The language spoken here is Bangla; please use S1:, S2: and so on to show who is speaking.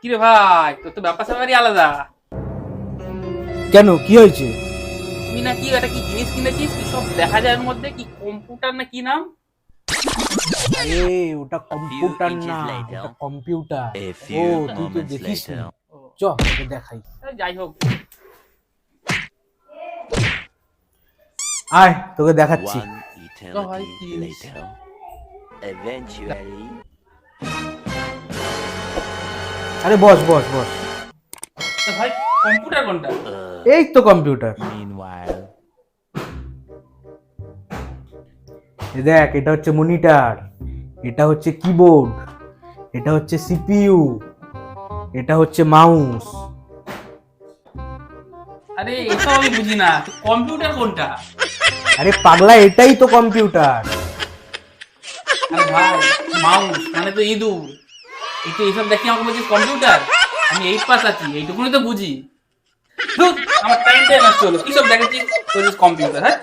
S1: কিরে ভাই তোর তো ব্যাপার স্যাপারই আলাদা।
S2: কেন কি হয়েছে?
S1: তুই না কি একটা কি জিনিস কিনেছিস? কি সব দেখা যায় এর মধ্যে? কি কম্পিউটার না কি নাম?
S2: আরে ওটা কম্পিউটার না ওটা কম্পিউটার। ও তুই তো দেখিস. চ তোকে দেখাই।
S1: যাই হোক।
S2: আয় তোকে দেখাচ্ছি।
S3: One eternity later. Eventually,
S2: আরে বস বস বস।
S1: তো ভাই কম্পিউটার কোনটা?
S2: এই তো কম্পিউটার। দেখ এটা হচ্ছে মনিটর এটা হচ্ছে কিবোর্ড এটা হচ্ছে সিপিইউ এটা হচ্ছে মাউস।
S1: আরে এটা আমি বুঝি না। কম্পিউটার কোনটা?
S2: আরে পাগলা এটাই তো কম্পিউটার।
S1: আরে ভাই মাউস মানে তো ইঁদুর। এই তো এইসব দেখি আমাকে বলছিস কম্পিউটার আমি এইট পাস আছি, এইটুকুনি তো বুঝি। আমার টাইমটাই নষ্ট হলো। কি সব দেখেছিস কম্পিউটার হ্যাঁ?